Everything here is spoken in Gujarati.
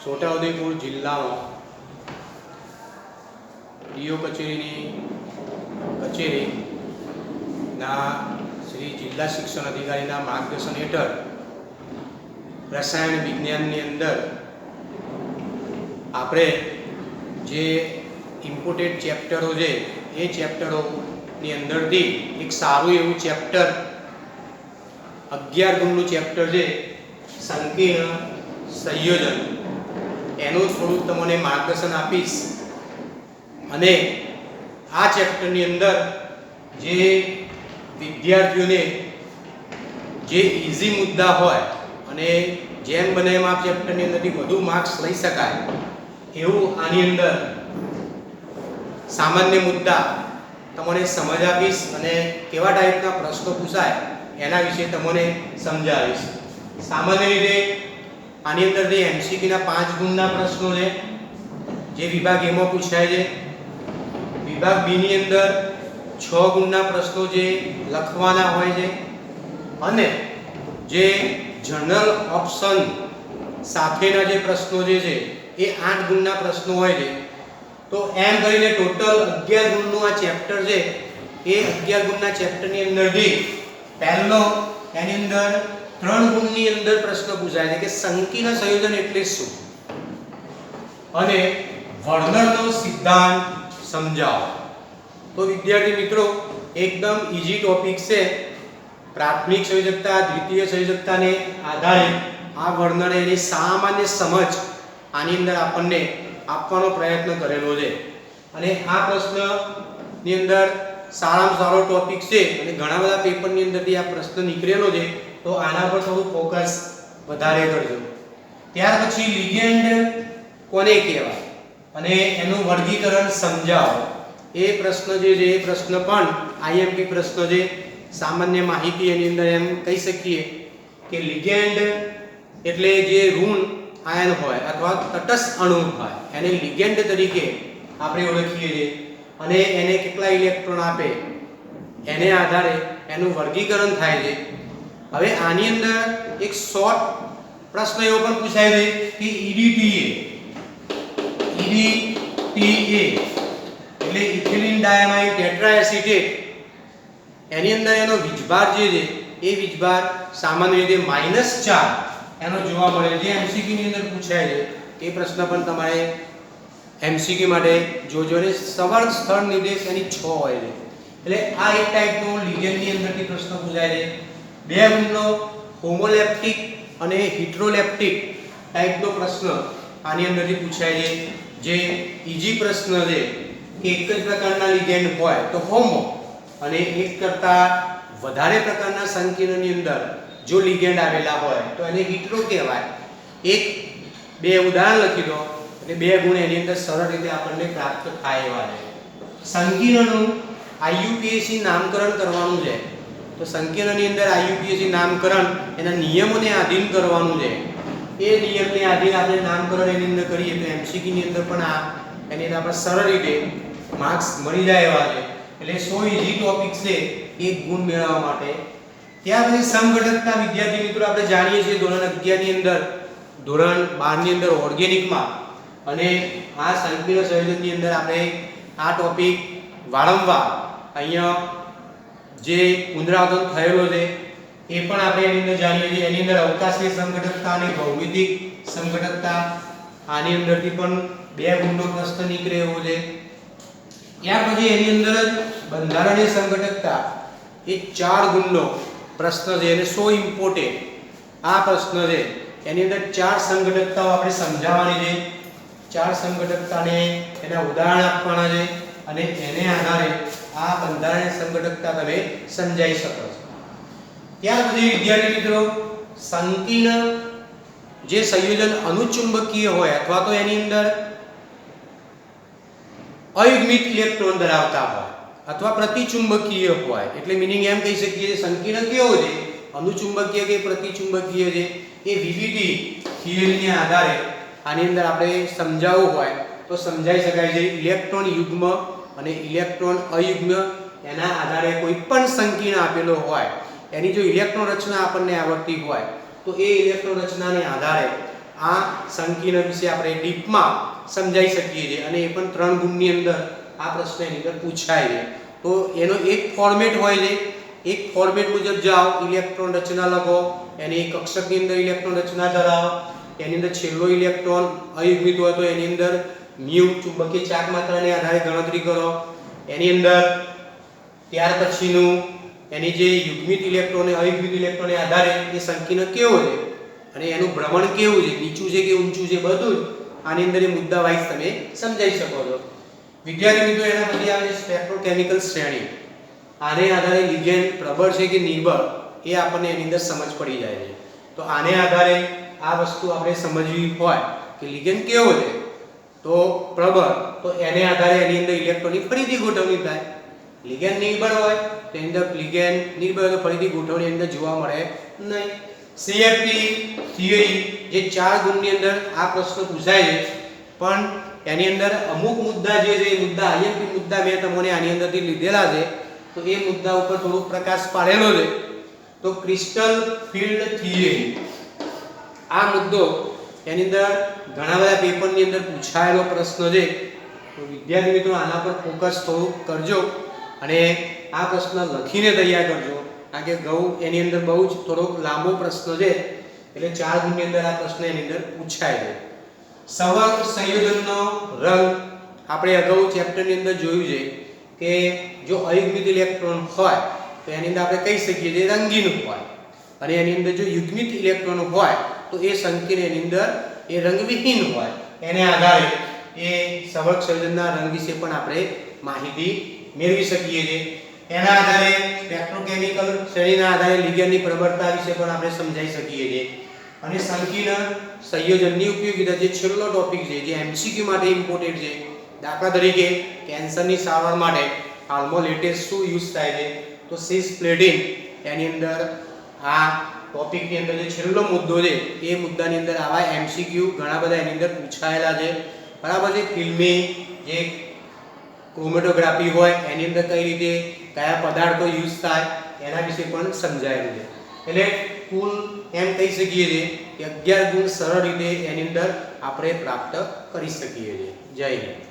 છોટાઉદેપુર જિલ્લામાં ડીઓ કચેરીની કચેરીના શ્રી જિલ્લા શિક્ષણ અધિકારીના માર્ગદર્શન હેઠળ રસાયણ વિજ્ઞાનની અંદર આપણે જે ઇમ્પોર્ટેડ ચેપ્ટરો છે, એ ચેપ્ટરોની અંદરથી એક સારું એવું ચેપ્ટર અગિયાર ગુણનું ચેપ્ટર છે, સંકીર્ણ સંયોજન. એનું થોડુંક તમને માર્ગદર્શન આપીશ. અને આ ચેપ્ટરની અંદર જે વિદ્યાર્થીઓને જે ઇઝી મુદ્દા હોય અને જેમ બને એમ આ ચેપ્ટરની અંદરથી વધુ માર્ક્સ લઈ શકાય, એવું આની અંદર સામાન્ય મુદ્દા તમને સમજ આપીશ અને કેવા ટાઈપના પ્રશ્નો પૂછાય એના વિશે તમને સમજાવીશ. સામાન્ય રીતે આની અંદર જે એમસીક્યુના પાંચ ગુણના પ્રશ્નો છે, જે વિભાગ એમાં પૂછાય છે. વિભાગ બીની અંદર છ ગુણના પ્રશ્નો જે લખવાના હોય છે અને જે જનરલ ઓપ્શન સાથેના જે પ્રશ્નો જે છે, એ આઠ ગુણના પ્રશ્નો હોય છે. તો એમ કરીને ટોટલ અગિયાર ગુણનું આ ચેપ્ટર છે, એ અગિયાર ગુણના ચેપ્ટરની અંદરથી પહેલો, એની અંદર ત્રણ ગુણની અંદર પ્રશ્ન પૂછાય છે કે સંકીર્ણ સંયોજન એટલે શું? અને વર્ણનનો સિદ્ધાંત સમજાવો. તો વિદ્યાર્થી મિત્રો, એકદમ ઈઝી ટોપિક છે. પ્રાથમિક સંયોજકતા, દ્વિતીય સંયોજકતાને આધારે આ વર્ણન એની સામાન્ય સમજ આની અંદર આપણને આપવાનો પ્રયત્ન કરેલો છે. અને આ પ્રશ્નની અંદર સારામાં સારો ટોપિક છે અને ઘણા બધા પેપરની અંદરથી આ પ્રશ્ન નીકળેલો છે. તો આના પર થોડું ફોકસ વધારે કરજો. ત્યાર પછી લિગેન્ડ કોને કહેવાય? અને એનું વર્ગીકરણ સમજાવો. એ પ્રશ્ન જે છે, એ પ્રશ્ન પણ આઈએમપી પ્રશ્ન છે. સામાન્ય માહિતી એની અંદર એમ કહી શકીએ કે લિગેન્ડ એટલે જે ઋણ આયન હોય અથવા તટસ્થ અણુ હોય, એને લિગેન્ડ તરીકે આપણે ઓળખીએ છીએ. અને એને કેટલા ઇલેક્ટ્રોન આપે? એને આધારે એનું વર્ગીકરણ થાય છે. હવે આની અંદર એક શોર્ટ પ્રશ્ન એવો પણ પૂછાય છે કે ઈડીટીએ ઈડીટીએ એટલે ઇથિલિન ડાયમાઇન ટેટ્રાએસિટેટ. એની અંદર એનો વીજભાર જે છે, એ વીજભાર સામાન્ય રીતે માઇનસ ચાર. એનો જોવા મળે જે એમસીક્યુ ની અંદર પૂછાય છે. એ પ્રશ્ન પણ તમારે એમસીક્યુ માટે જોજો અને સવાલ સ્થળ નિર્દેશ એની છ હોય છે. એટલે આ એક ટાઈપનો લિગેન્ડની અંદરથી પ્રશ્ન પૂછાય છે. બે ગુણનો હોમોલેપ્ટિક અને હિટ્રોલેપ્ટિક ટાઈપનો પ્રશ્ન આની અંદરથી પૂછાય છે, જે ઈજી પ્રશ્ન છે કે એક જ પ્રકારના લિગેન્ડ હોય તો હોમો અને એક કરતા વધારે પ્રકારના સંકીર્ણની અંદર જો લિગેન્ડ આવેલા હોય તો એને હિટ્રો કહેવાય. એક, બે ઉદાહરણ લખી દો એટલે બે ગુણ એની અંદર સરળ રીતે આપણને પ્રાપ્ત થાય એવા છે. સંકીર્ણનું આઈયુપીએસી નામકરણ કરવાનું છે. તો સંકીર્ણની અંદર આઈયુપીએસી નામકરણ એના નિયમોને આધીન કરવાનું છે. એ નિયમને આધીન આપણે નામકરણ એની અંદર કરીએ તો એમસીક્યુની અંદર પણ આ એની અંદર આપણે સરળ રીતે માર્ક્સ મળી જાય એવા છે. એટલે સો ઇઝી ટોપિક છે એક ગુણ મેળવવા માટે. ત્યાર પછી સમઘટકતા વિદ્યાર્થી મિત્રો આપણે જાણીએ છીએ ધોરણ અગિયારની અંદર, ધોરણ બારની અંદર ઓર્ગેનિકમાં. અને આ સંકીર્ણ સંયોજનની અંદર આપણે આ ટોપિક વારંવાર અહીંયા જે પુનરાવર્તન થયેલો છે, એ પણ આપણે એની અંદર જાણીએ છીએ. એની અંદર અવકાશી સંગઠકતા અને ભૌમિતિક સંઘટકતા આની અંદરથી પણ બે ગુણનો પ્રશ્ન નીકળે એવો છે. ત્યાર પછી એની અંદર જ બંધારણીય સંગઠકતા, એ ચાર ગુણનો પ્રશ્ન છે અને સો ઇમ્પોર્ટેન્ટ આ પ્રશ્ન છે. એની અંદર ચાર સંઘટકતાઓ આપણે સમજાવવાની છે. ચાર સંગઠકતાને એના ઉદાહરણ આપવાના છે અને એને આધારે આ બંધારણીય સંગઠકતા તમે સમજાઈ શકો છો. ત્યાર પછી વિદ્યાર્થી મિત્રો, સંકીર્ણ જે સંયોજન અનુચુંબકીય હોય અથવા તો એની અંદર અયુગ્મિત ઇલેક્ટ્રોન ધરાવતા હોય અથવા પ્રતિચુંબકીય હોય, એટલે મિનિંગ એમ કહી શકીએ સંકીર્ણ કેવો છે? અનુચુંબકીય કે પ્રતિચુંબકીય છે? એ વિવિધી થિયરીને આધારે આની અંદર આપણે સમજાવવું હોય તો સમજાઈ શકાય છે. ઇલેક્ટ્રોન યુગ્મ અને ઇલેક્ટ્રોન અયુગ્મ એના આધારે કોઈ પણ સંકીર્ણ આપેલો હોય, એની જો ઇલેક્ટ્રોન રચના આપણને આવડતી હોય, તો એ ઇલેક્ટ્રોન રચનાને આધારે આ સંકીર્ણ વિશે આપણે ડીપમાં સમજાઈ શકીએ છીએ અને એ પણ ત્રણ ગુણની અંદર આ પ્રશ્ન એની અંદર પૂછાય છે. તો એનો એક ફોર્મેટ હોય છે. એક ફોર્મેટ મુજબ જાઓ, ઇલેક્ટ્રોન રચના લખો, એની કક્ષકની અંદર ઇલેક્ટ્રોન રચના ધરાવો, એની અંદર છેલ્લો ઇલેક્ટ્રોન અયુગ્મિત હોય તો એની અંદર મ્યુ ચુંબકીય ચાર્જ માત્રાને આધારે ગણતરી કરો. એની અંદર ત્યાર પછીનું એની જે યુગ્મિત ઇલેક્ટ્રોન અયુગ્મિત ઇલેક્ટ્રોનને આધારે એ સંકીર્ણ કેવો છે? અને એનું ભ્રમણ કેવું છે? નીચું છે કે ઊંચું છે? બધું જ આની અંદર એ મુદ્દા વાઇઝ તમે સમજાવી શકો છો. વિદ્યાર્થી મિત્રો, એના પછી આવે છે સ્પેક્ટ્રોકેમિકલ શ્રેણી. આને આધારે લિગેન્ડ પ્રબળ છે કે નિર્બળ એ આપણને એની અંદર સમજ પડી જાય છે. તો આને આધારે આ વસ્તુ આપણે સમજવી હોય કે લિગેન્ડ કેવો છે? તો પ્રબળ. તો એને આધારે એની અંદર ઇલેક્ટ્રોનની ફરીથી ગોઠવણી થાય. લિગેન્ડ નિર્બળ હોય, તો એની અંદર લિગેન્ડ નિર્બળ હોય તો ફરીથી ગોઠવણી અંદર જોવા મળે નહીં. સીએફટી થિયરી જે ચાર ગુણની અંદર આ પ્રશ્ન પૂછાય છે, પણ એની અંદર અમુક મુદ્દા જે છે, એ મુદ્દા આઈએમપી મુદ્દા મેં તમને આની અંદરથી લીધેલા છે, તો એ મુદ્દા ઉપર થોડુંક પ્રકાશ પાડેલો છે. તો ક્રિસ્ટલ ફિલ્ડ થિયરી આ મુદ્દો એની અંદર ઘણા બધા પેપરની અંદર પૂછાયેલો પ્રશ્ન છે. તો વિદ્યાર્થી મિત્રો, આના પર ફોકસ થોડુંક કરજો અને આ પ્રશ્ન લખીને તૈયાર કરજો. કારણ કે ગૌ એની અંદર બહુ જ થોડોક લાંબો પ્રશ્ન છે. એટલે ચાર ગુણની અંદર આ પ્રશ્ન એની અંદર પૂછાય છે. સવર્ગ સંયોજનનો રંગ આપણે અગાઉ ચેપ્ટરની અંદર જોયું છે કે જો અયુગ્મિત ઇલેક્ટ્રોન હોય, તો એની અંદર આપણે કહી શકીએ છીએ રંગીન હોય. અને એની અંદર જો યુગ્મિત ઇલેક્ટ્રોન હોય તો એ સંકીર્ણ એની અંદર એ રંગવિહીન હોય. એને આધારે એ સવર્ગ સંયોજનના રંગ વિશે પણ આપણે માહિતી મેળવી શકીએ છીએ. એના આધારે સ્પેક્ટ્રોકેમિકલ શ્રેણીના આધારે લિગેન્ડની પ્રબળતા વિશે પણ આપણે સમજાઈ શકીએ છીએ. અને સંકીર્ણ સંયોજનની ઉપયોગિતા જે છેલ્લો ટોપિક છે, જે એમસીક્યુ માટે ઇમ્પોર્ટેન્ટ છે, દાખલા તરીકે કેન્સરની સારવાર માટે હાલમાં લેટેસ્ટ શું યુઝ થાય છે, તો સિસ પ્લેટિન એની અંદર આ ટોપિકની અંદર જે છેલ્લો મુદ્દો છે, એ મુદ્દાની અંદર આવા એમસીક્યુ ઘણા બધા એની અંદર પૂછાયેલા છે. બરાબર છે? ફિલ્મી જે ક્રોમેટોગ્રાફી હોય, એની અંદર કઈ રીતે કયા પદાર્થો યુઝ થાય, એના વિશે પણ સમજાયેલું છે. એટલે કુલ એમ કહી શકીએ છીએ કે અગિયાર ગુણ સરળ રીતે એની અંદર આપણે પ્રાપ્ત કરી શકીએ છીએ. જય હિન્દ.